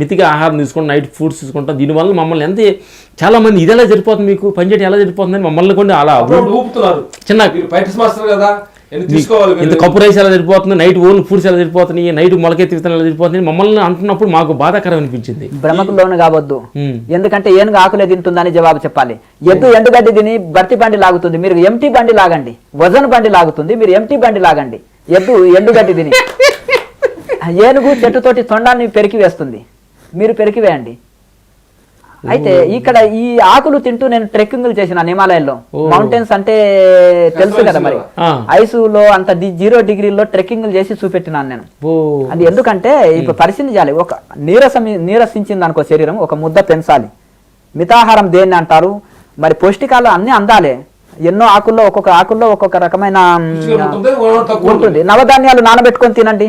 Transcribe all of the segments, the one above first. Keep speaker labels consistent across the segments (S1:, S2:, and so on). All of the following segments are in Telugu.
S1: మితిగా ఆహారం తీసుకుంటాం నైట్ ఫుడ్స్ తీసుకుంటాం. దీనివల్ల మమ్మల్ని ఎంత చాలా మంది ఇది ఎలా సరిపోతుంది మీకు? పని చేయడం ఎలా సరిపోతుందని మమ్మల్ని కూడా అలా చిన్న
S2: కదా
S1: ఇంత? కప్పు రైస్ ఎలా సరిపోతుంది నైట్ ఓన్ ఫుడ్స్ ఎలా సరిపోతున్నాయి నైట్ మొలకెత్తి విత్తనాలు ఎలా సరిపోతుంది మమ్మల్ని అంటున్నప్పుడు మాకు బాధాకరం అనిపించింది.
S3: భ్రమకు లోను కావద్దు. ఎందుకంటే ఏనుగు ఆకులే తింటుందని జవాబు చెప్పాలి. ఎద్దు ఎండుగడ్డి తిని బర్తి బండి లాగుతుంది. మీరు ఎంటీ బండి లాగండి. వజన్ బండి లాగుతుంది. మీరు ఎంటీ బండి లాగండి. ఎద్దు ఎండుగడ్డి తిని. ఏనుగు చెట్టుతోటి తొండాన్ని పెరికి వేస్తుంది. మీరు పెరికి వేయండి. అయితే ఇక్కడ ఈ ఆకులు తింటూ నేను ట్రెక్కింగ్లు చేసిన హిమాలయాల్లో. మౌంటైన్స్ అంటే తెలుసు కదా మరి. ఐసులో అంత జీరో డిగ్రీలో ట్రెక్కింగ్లు చేసి చూపెట్టినాను నేను. అది ఎందుకంటే ఇప్పుడు పరిశీలించాలి. ఒక నీరసం నీరసించింది అనుకో శరీరం ఒక ముద్ద పెంచాలి. మితాహారం దేన్ని అంటారు? మరి పౌష్టికాలు అన్ని అందాలే. ఎన్నో ఆకుల్లో ఒక్కొక్క ఆకుల్లో ఒక్కొక్క రకమైన
S2: ఉంటుంది.
S3: నవధాన్యాలు నానబెట్టుకొని తినండి.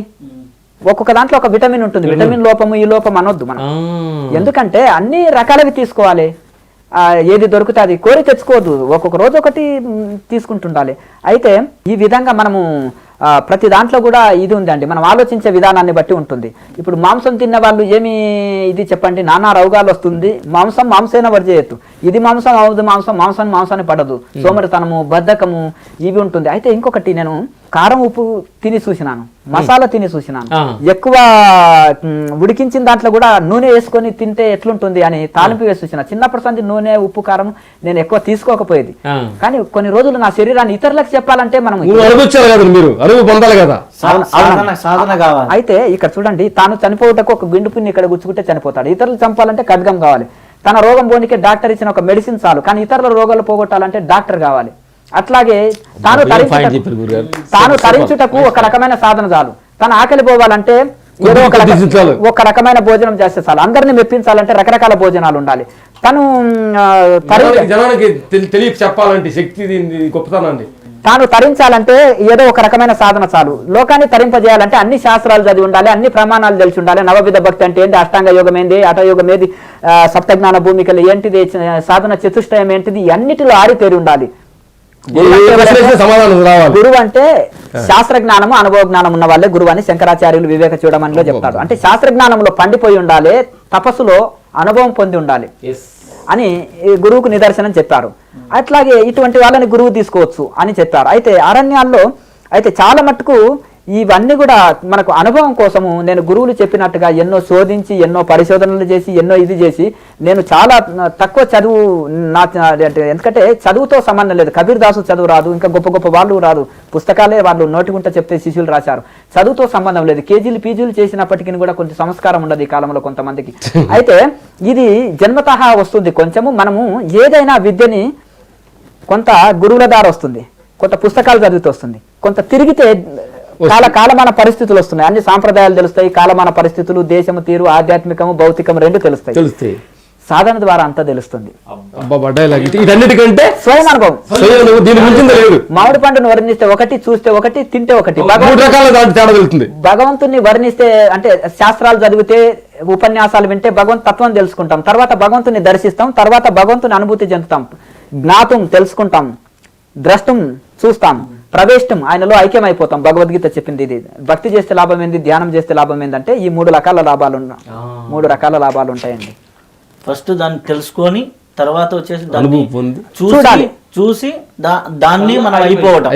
S3: ఒక్కొక్క దాంట్లో ఒక విటమిన్ ఉంటుంది. విటమిన్ లోపము ఈ లోపం అనొద్దు మనం. ఎందుకంటే అన్ని రకాలవి తీసుకోవాలి. ఆ, ఏది దొరికితే అది కోరి తెచ్చుకోవద్దు. ఒక్కొక్క రోజు ఒకటి తీసుకుంటుండాలి. అయితే ఈ విధంగా మనము ప్రతి దాంట్లో కూడా ఇది ఉందండి. మనం ఆలోచించే విధానాన్ని బట్టి ఉంటుంది. ఇప్పుడు మాంసం తిన్న వాళ్ళు ఏమి ఇది చెప్పండి నానా రోగాలు వస్తుంది. మాంసం మాంసైన వర్జేయత్తు ఇది మాంసం అవుదు మాంసం మాంసాన్ని మాంసాన్ని పడదు. సోమరితనము బద్ధకము ఇవి ఉంటుంది. అయితే ఇంకొకటి నేను కారం ఉప్పు తిని చూసినాను. మసాలా తిని చూసినాను. ఎక్కువ ఉడికించిన దాంట్లో కూడా నూనె వేసుకొని తింటే ఎట్లుంటుంది అని తాలింపు వేసి చూసిన. చిన్నప్పటి సంది నూనె ఉప్పు కారం నేను ఎక్కువ తీసుకోకపోయేది. కానీ కొన్ని రోజులు నా శరీరాన్ని ఇతరులకు చెప్పాలంటే మనం
S1: అనుభవం పొందాలి కదా.
S4: సాధన సాధన కావాలి.
S3: అయితే ఇక్కడ చూడండి తాను చనిపోవటకు ఒక గుండు పుణ్య ఇక్కడ గుచ్చుకుంటే చనిపోతాడు. ఇతరులు చంపాలంటే ఖడ్గం కావాలి. తన రోగం పోనీకే డాక్టర్ ఇచ్చిన ఒక మెడిసిన్ చాలు. కానీ ఇతరుల రోగాలు పోగొట్టాలంటే డాక్టర్ కావాలి. అట్లాగే తాను తాను తరించుటకు ఒక రకమైన సాధన చాలు. తన ఆకలి పోవాలంటే ఏదో ఒక రకమైన భోజనం చేస్తే చాలు. అందరిని మెప్పించాలంటే రకరకాల భోజనాలు ఉండాలి. తను
S2: జనానికి జనానికి తెలి- తెలియ చెప్పాలంటే శక్తి దీని గొప్పతనాన్ని.
S3: తాను తరించాలంటే ఏదో ఒక రకమైన సాధన చాలు. లోకాన్ని తరింపజేయాలంటే అన్ని శాస్త్రాలు చదివి ఉండాలి అన్ని ప్రమాణాలు తెలిసి ఉండాలి. నవవిధ భక్తి అంటే ఏంటి అష్టాంగ యోగం ఏంది? హఠయోగం ఏది? సప్తజ్ఞాన భూమికలు ఏంటిది? సాధన చతుష్టయం ఏంటిది? అన్నిటిలో ఆరితేరి ఉండాలి. గురువు అంటే గురువు శాస్త్ర జ్ఞానము అనుభవ జ్ఞానం ఉన్న వాళ్ళే. గురువు అని శంకరాచార్యులు వివేక చూడమనిలో చెప్తాడు అంటే శాస్త్ర జ్ఞానంలో పండిపోయి ఉండాలి తపస్సులో అనుభవం పొంది ఉండాలి. అని ఈ గురువుకు నిదర్శనం చెప్పారు. అట్లాగే ఇటువంటి వాళ్ళని గురువు తీసుకోవచ్చు అని చెప్పారు. అయితే అరణ్యాల్లో అయితే చాలా మట్టుకు ఇవన్నీ కూడా మనకు అనుభవం కోసము నేను గురువులు చెప్పినట్టుగా ఎన్నో శోధించి ఎన్నో పరిశోధనలు చేసి ఎన్నో ఇది చేసి నేను చాలా తక్కువ చదువు నా అంటే ఎందుకంటే చదువుతో సంబంధం లేదు. కబీర్ దాసు చదువు రాదు ఇంకా గొప్ప గొప్ప వాళ్ళు రాదు. పుస్తకాలే వాళ్ళు నోటికుంట చెప్తే శిష్యులు రాశారు. చదువుతో సంబంధం లేదు. కేజీలు పీజీలు చేసినప్పటికీ కూడా కొంచెం సంస్కారం ఉండదు ఈ కాలంలో కొంతమందికి. అయితే ఇది జన్మతః వస్తుంది. కొంచెము మనము ఏదైనా విద్యని కొంత గురువుల ద్వారా వస్తుంది. కొంత పుస్తకాలు చదివితే వస్తుంది. కొంత తిరిగితే కాల కాలమాన పరిస్థితులు వస్తున్నాయి. అన్ని సాంప్రదాయాలు తెలుస్తాయి. కాలమాన పరిస్థితులు దేశము తీరు ఆధ్యాత్మికము భౌతికము రెండు తెలుస్తాయి.
S1: తెలుస్తాయి.
S3: సాధన ద్వారా అంతా తెలుస్తుంది. స్వయం అనుభవం. మామిడి పండును వర్ణిస్తే ఒకటి చూస్తే ఒకటి తింటే ఒకటి. భగవంతుని వర్ణిస్తే అంటే శాస్త్రాలు చదివితే ఉపన్యాసాలు వింటే భగవంత్ తత్వం తెలుసుకుంటాం. తర్వాత భగవంతుని దర్శిస్తాం. తర్వాత భగవంతుని అనుభూతి చెందుతాం. జ్ఞాతం తెలుసుకుంటాం. ద్రష్టం చూస్తాం. ప్రవేశం ఆయనలో ఐక్యం అయిపోతాం భగవద్గీత చెప్పింది ఇది. భక్తి చేస్తే లాభం ఏంది? ధ్యానం చేస్తే లాభం ఏందంటే ఈ మూడు రకాల లాభాలు మూడు రకాల లాభాలు ఉంటాయండి
S4: ఫస్ట్ దాన్ని తెలుసుకొని తర్వాత వచ్చేసి దాన్ని
S3: చూడాలి.
S4: చూసి దాన్ని మనం అయిపోవటం.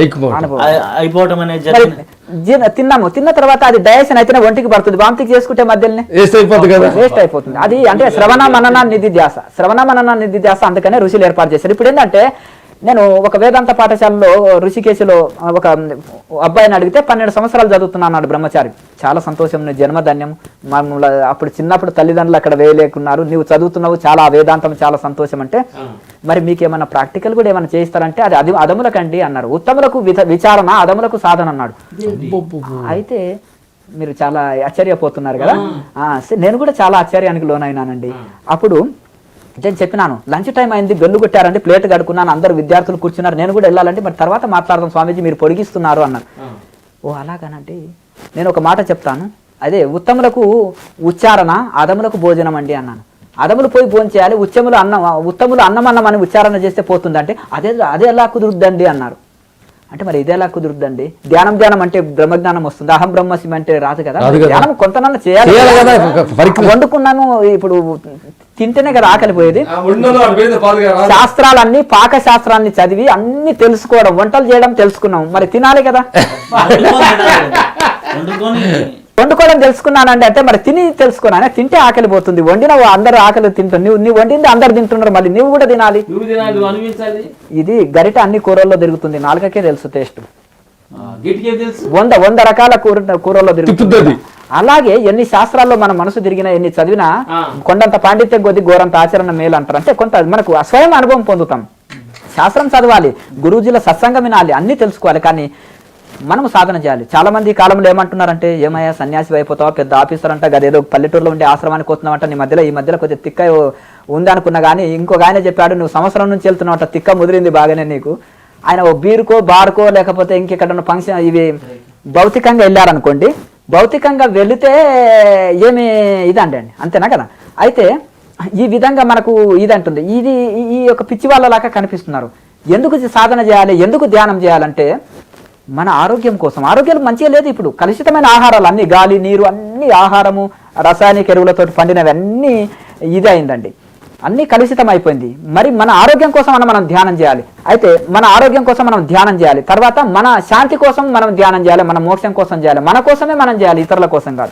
S1: అయిపోవటం.
S4: అనేది
S3: తిన్నాము. తిన్న తర్వాత అది డైజెషన్ అయితేనే ఒంటికి పడుతుంది. వాంతికి చేసుకుంటే మధ్యలోనే
S1: వేస్ట్ అయిపోతుంది కదా.
S3: వేస్ట్ అయిపోతుంది. అది అంటే శ్రవణ మనన నిధి ధ్యాస శ్రవణ మనన నిధి ధ్యాస అందుకనే ఋషులు ఏర్పాటు చేశారు. ఇప్పుడు ఏంటంటే నేను ఒక వేదాంత పాఠశాలలో ఋషికేశులో ఒక అబ్బాయిని అడిగితే పన్నెండు సంవత్సరాలు చదువుతున్నా అన్నాడు బ్రహ్మచారి. చాలా సంతోషం నీ జన్మధన్యం. మమ్మల్ని అప్పుడు చిన్నప్పుడు తల్లిదండ్రులు అక్కడ వేయలేకున్నారు. నీవు చదువుతున్నావు చాలా ఆ వేదాంతం చాలా సంతోషం అంటే మరి మీకు ఏమైనా ప్రాక్టికల్ కూడా ఏమైనా చేయిస్తారంటే అది అది అదములకండి అన్నారు. ఉత్తములకు విధ- విచారణ అదములకు సాధన అన్నాడు. అయితే మీరు చాలా ఆశ్చర్యపోతున్నారు కదా? నేను కూడా చాలా ఆశ్చర్యానికి లోనైనానండి. అప్పుడు నేను చెప్పినాను. లంచ్ టైం అయింది బెల్లు కొట్టారండి ప్లేట్ కడుక్కున్నాను అందరు విద్యార్థులు కూర్చున్నారు. నేను కూడా వెళ్ళాలంటే మరి తర్వాత మాట్లాడదాం స్వామీజీ మీరు పొడిగిస్తున్నారు అన్నారు ఓ అలాగనండి. నేను ఒక మాట చెప్తాను. అదే ఉత్తములకు ఉచ్చారణ అదములకు భోజనం అండి అన్నాను. అదములు పోయి భోజనం చేయాలి ఉచ్చములు అన్నం ఉత్తములు అన్నం అన్నం అని ఉచ్చారణ చేస్తే పోతుంది అంటే అదే అదే ఎలా కుదురుద్దండి అన్నారు. అంటే మరి ఇది ఎలా కుదురుద్దండి? ధ్యానం ధ్యానం అంటే బ్రహ్మజ్ఞానం వస్తుంది. అహం బ్రహ్మస్మి అంటే రాదు కదా. ధ్యానం కొంతనన్నా చేయాలి. వండుకున్నాను ఇప్పుడు తింటేనే కదా ఆకలి పోయేది.
S2: ఆ ఉండలో వాడి మీద పాలుగా రాదు.
S3: శాస్త్రాలన్నీ పాక శాస్త్రాన్ని చదివి అన్ని తెలుసుకోవడం వంటలు చేయడం తెలుసుకున్నాం. మరి తినాలి కదా?
S4: వండుకొని
S3: వండుకోవడం తెలుసుకున్నానండి అంటే మరి తిని తెలుసుకున్నాను తింటే ఆకలి పోతుంది. వండిన అందరు ఆకలి తింటారు నువ్వు నువ్వు వండింది అందరు తింటున్నారు. మళ్ళీ నువ్వు కూడా తినాలి.
S1: నువ్వు తినాలి నువ్వు అనిపించాలి
S3: ఇది గరిట అన్ని కూరల్లో తిరుగుతుంది. నాలుగకే తెలుసు టేస్ట్ వంద వంద రకాల కూర కూరల్లో. తిరుగుతుంది. అలాగే ఎన్ని శాస్త్రాల్లో మన మనసు తిరిగినా ఎన్ని చదివినా. కొండంత పాండిత్యం కొద్ది గోరంత ఆచరణ మేలు అంటారు. అంటే కొంత మనకు స్వయం అనుభవం పొందుతాం. శాస్త్రం చదవాలి. గురూజీల సత్సంగం వినాలి. అన్ని తెలుసుకోవాలి. కానీ మనము సాధన చేయాలి. చాలా మంది ఈ కాలంలో ఏమంటున్నారంటే ఏమయ్యా సన్యాసి అయిపోతావా? పెద్ద ఆఫీసర్ అంట గదేదో పల్లెటూరులో ఉండే ఆశ్రమానికి వస్తున్నావంట నీ మధ్యలో ఈ మధ్యలో కొంచెం తిక్క ఉందనుకున్నా కానీ ఇంకొక ఆయన చెప్పాడు నువ్వు సంవత్సరం నుంచి వెళ్తున్నావంట తిక్క ముదిరింది బాగానే నీకు. ఆయన ఓ బీరుకో బార్కో లేకపోతే ఇంకెక్కడ ఫంక్షన్ ఇవి భౌతికంగా వెళ్ళారనుకోండి భౌతికంగా వెళితే ఏమి ఇదండి అండి అంతేనా కదా? అయితే ఈ విధంగా మనకు ఇది అంటుంది ఇది ఈ- ఈ యొక్క పిచ్చి వాళ్ళలాగా కనిపిస్తున్నారు. ఎందుకు సాధన చేయాలి? ఎందుకు ధ్యానం చేయాలంటే మన ఆరోగ్యం కోసం. ఆరోగ్యం మంచిగా లేదు ఇప్పుడు. కలుషితమైన ఆహారాలు అన్ని గాలి నీరు అన్ని ఆహారము రసాయనిక ఎరువులతో పండినవి అన్నీ ఇది అయిందండి. అన్ని కలుషితం అయిపోయింది మరి మన ఆరోగ్యం కోసం మనం మనం ధ్యానం చేయాలి. అయితే మన ఆరోగ్యం కోసం మనం ధ్యానం చేయాలి. తర్వాత మన శాంతి కోసం మనం ధ్యానం చేయాలి. మన మోక్షం కోసం చేయాలి. మన కోసమే మనం చేయాలి ఇతరుల కోసం కాదు.